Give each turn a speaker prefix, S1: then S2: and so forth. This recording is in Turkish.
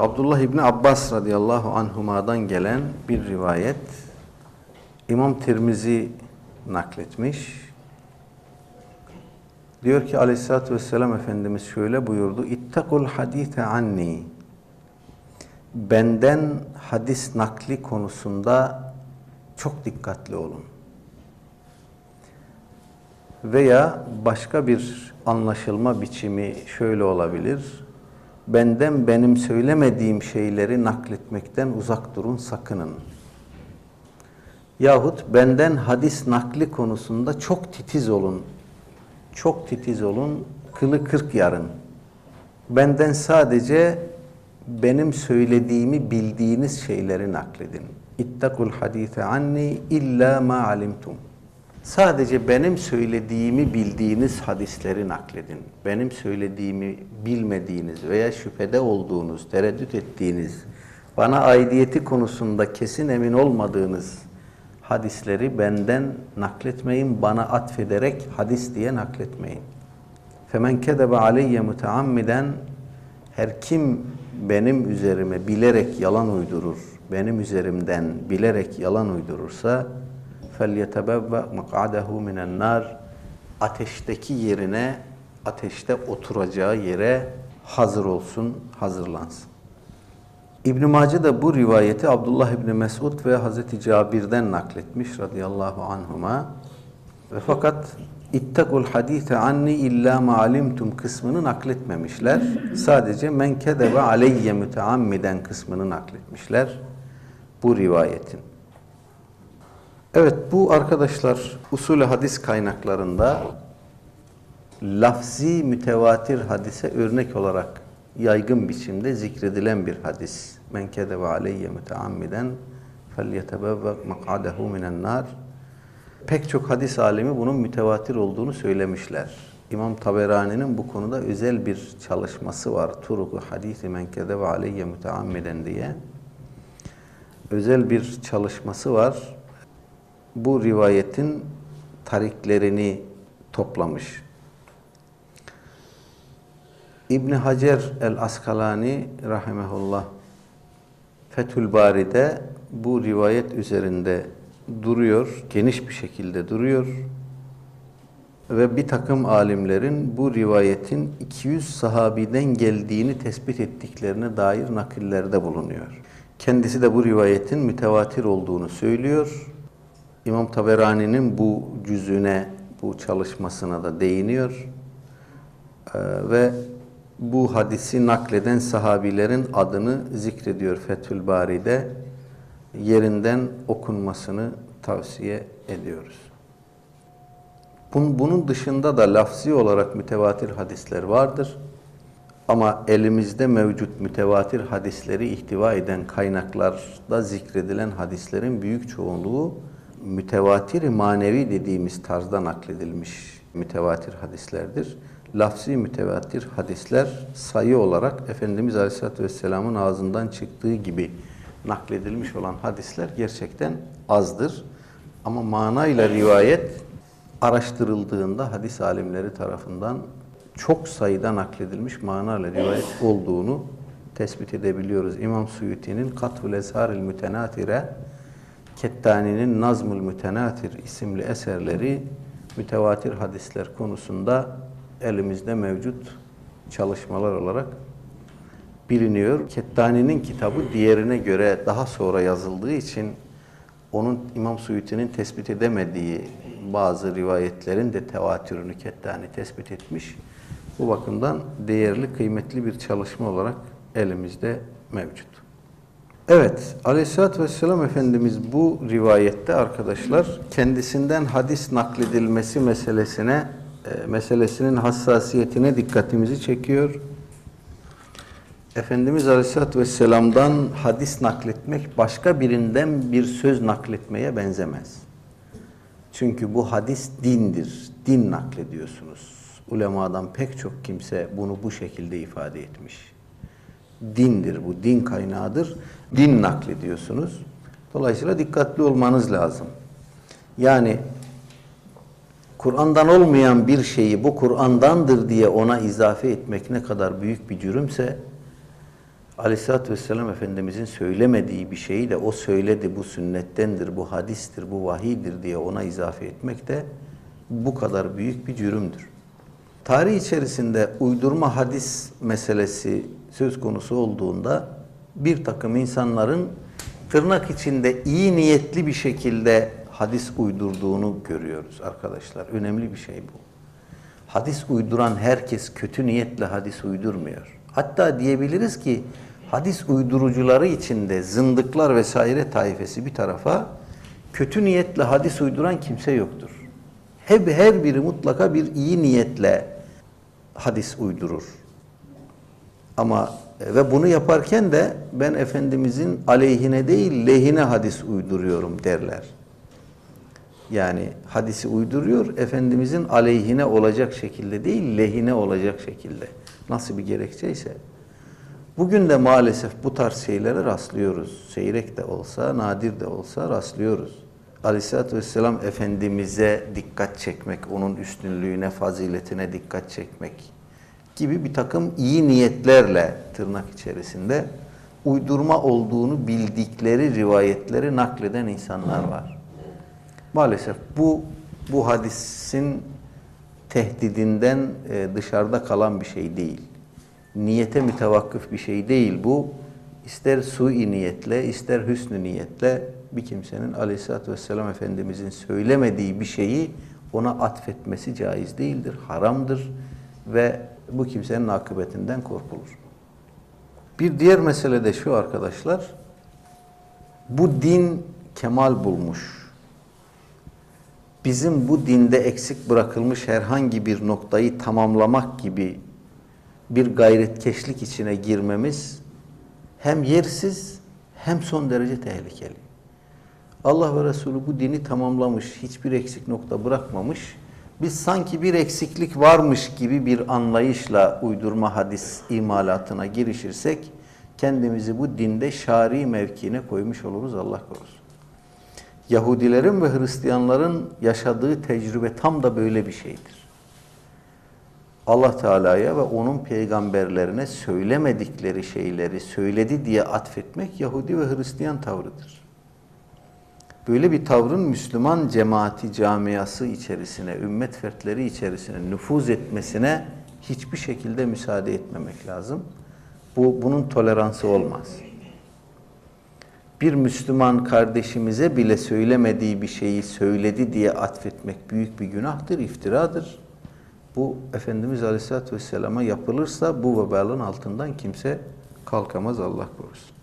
S1: Abdullah İbni Abbas radıyallahu anhuma'dan gelen bir rivayet İmam Tirmizi nakletmiş. Diyor ki aleyhissalatü vesselam Efendimiz şöyle buyurdu. İttakul hadite anni. Benden hadis nakli konusunda çok dikkatli olun. Veya başka bir anlaşılma biçimi şöyle olabilir. Benden benim söylemediğim şeyleri nakletmekten uzak durun, sakının. Yahut benden hadis nakli konusunda çok titiz olun. Çok titiz olun, kılı kırk yarın. Benden sadece benim söylediğimi bildiğiniz şeyleri nakledin. İttakul hadise anni illa ma alimtum. Sadece benim söylediğimi bildiğiniz hadisleri nakledin. Benim söylediğimi bilmediğiniz veya şüphede olduğunuz, tereddüt ettiğiniz, bana aidiyeti konusunda kesin emin olmadığınız hadisleri benden nakletmeyin, bana atfederek hadis diye nakletmeyin. Femen kedebe aleyye muteammiden her kim benim üzerime bilerek yalan uydurur, benim üzerimden bilerek yalan uydurursa فَلْيَتَبَوَّ مَقْعَدَهُ مِنَ النَّارِ Ateşteki yerine, ateşte oturacağı yere hazır olsun, hazırlansın. İbn-i Mace de bu rivayeti Abdullah İbni Mesud ve Hazreti Cabir'den nakletmiş radıyallahu anhuma. Ve fakat ittakul hadise anni illa ma alimtum kısmını nakletmemişler. Sadece men kedebe aleyye müteammiden kısmını nakletmişler bu rivayetin. Evet bu arkadaşlar usulü hadis kaynaklarında lafzi mütevatir hadise örnek olarak yaygın biçimde zikredilen bir hadis. Men kedebe aleyye müteammiden felyetebevve mak'adehu minen nar. Pek çok hadis alimi bunun mütevatir olduğunu söylemişler. İmam Taberani'nin bu konuda özel bir çalışması var. Turuku hadisi men kedebe aleyye müteammiden diye. Özel bir çalışması var bu rivayetin tariklerini toplamış. İbn Hacer el-Askalani rahimehullah Fethül Bari'de bu rivayet üzerinde duruyor, geniş bir şekilde duruyor. Ve bir takım alimlerin bu rivayetin 200 sahabiden geldiğini tespit ettiklerine dair nakillerde bulunuyor. Kendisi de bu rivayetin mütevatir olduğunu söylüyor. İmam Taberani'nin bu cüzüne, bu çalışmasına da değiniyor. Ee, ve bu hadisi nakleden sahabilerin adını zikrediyor Fethül Bari'de. Yerinden okunmasını tavsiye ediyoruz. Bunun dışında da lafzi olarak mütevatir hadisler vardır. Ama elimizde mevcut mütevatir hadisleri ihtiva eden kaynaklarda zikredilen hadislerin büyük çoğunluğu mütevatir manevi dediğimiz tarzda nakledilmiş mütevatir hadislerdir. Lafzi mütevatir hadisler sayı olarak Efendimiz Aleyhisselatü Vesselam'ın ağzından çıktığı gibi nakledilmiş olan hadisler gerçekten azdır. Ama manayla rivayet araştırıldığında hadis alimleri tarafından çok sayıda nakledilmiş manayla rivayet olduğunu tespit edebiliyoruz. İmam Suyuti'nin Katvul Ezharil Mütenatire Kettani'nin Nazmul Mütenatir isimli eserleri mütevatir hadisler konusunda elimizde mevcut çalışmalar olarak biliniyor. Kettani'nin kitabı diğerine göre daha sonra yazıldığı için onun İmam Suyuti'nin tespit edemediği bazı rivayetlerin de tevatürünü Kettani tespit etmiş. Bu bakımdan değerli, kıymetli bir çalışma olarak elimizde mevcut. Evet, Aleyhisselatü Vesselam Efendimiz bu rivayette arkadaşlar kendisinden hadis nakledilmesi meselesine e, meselesinin hassasiyetine dikkatimizi çekiyor. Efendimiz Aleyhisselatü Vesselam'dan hadis nakletmek başka birinden bir söz nakletmeye benzemez. Çünkü bu hadis dindir. Din naklediyorsunuz. Ulemadan pek çok kimse bunu bu şekilde ifade etmiş. Dindir bu, din kaynağıdır. Din naklediyorsunuz. Dolayısıyla dikkatli olmanız lazım. Yani Kur'an'dan olmayan bir şeyi bu Kur'an'dandır diye ona izafe etmek ne kadar büyük bir cürümse Aleyhisselatü Vesselam Efendimizin söylemediği bir şeyi de o söyledi, bu sünnettendir, bu hadistir, bu vahidir diye ona izafe etmek de bu kadar büyük bir cürümdür. Tarih içerisinde uydurma hadis meselesi söz konusu olduğunda bir takım insanların tırnak içinde iyi niyetli bir şekilde hadis uydurduğunu görüyoruz arkadaşlar. Önemli bir şey bu. Hadis uyduran herkes kötü niyetle hadis uydurmuyor. Hatta diyebiliriz ki hadis uydurucuları içinde zındıklar vesaire taifesi bir tarafa kötü niyetle hadis uyduran kimse yoktur. Hep her biri mutlaka bir iyi niyetle hadis uydurur. Ama ve bunu yaparken de ben Efendimizin aleyhine değil lehine hadis uyduruyorum derler. Yani hadisi uyduruyor, Efendimizin aleyhine olacak şekilde değil, lehine olacak şekilde. Nasıl bir gerekçeyse. Bugün de maalesef bu tarz şeylere rastlıyoruz. Seyrek de olsa, nadir de olsa rastlıyoruz. Aleyhisselatü Vesselam Efendimiz'e dikkat çekmek, onun üstünlüğüne, faziletine dikkat çekmek gibi bir takım iyi niyetlerle tırnak içerisinde uydurma olduğunu bildikleri rivayetleri nakleden insanlar var. Maalesef bu bu hadisin tehdidinden e, dışarıda kalan bir şey değil. Niyete mütevakkıf bir şey değil bu. İster sui niyetle, ister hüsnü niyetle bir kimsenin aleyhissalatü vesselam Efendimizin söylemediği bir şeyi ona atfetmesi caiz değildir, haramdır ve bu kimsenin akıbetinden korkulur. Bir diğer mesele de şu arkadaşlar, bu din kemal bulmuş. Bizim bu dinde eksik bırakılmış herhangi bir noktayı tamamlamak gibi bir gayretkeşlik içine girmemiz hem yersiz hem son derece tehlikeli. Allah ve Resulü bu dini tamamlamış, hiçbir eksik nokta bırakmamış. Biz sanki bir eksiklik varmış gibi bir anlayışla uydurma hadis imalatına girişirsek kendimizi bu dinde şari mevkiine koymuş oluruz Allah korusun. Yahudilerin ve Hristiyanların yaşadığı tecrübe tam da böyle bir şeydir. Allah Teala'ya ve onun peygamberlerine söylemedikleri şeyleri söyledi diye atfetmek Yahudi ve Hristiyan tavrıdır. Böyle bir tavrın Müslüman cemaati camiası içerisine, ümmet fertleri içerisine nüfuz etmesine hiçbir şekilde müsaade etmemek lazım. Bu bunun toleransı olmaz. Bir Müslüman kardeşimize bile söylemediği bir şeyi söyledi diye atfetmek büyük bir günahtır, iftiradır. Bu Efendimiz Aleyhisselatü Vesselam'a yapılırsa bu vebalın altından kimse kalkamaz Allah korusun.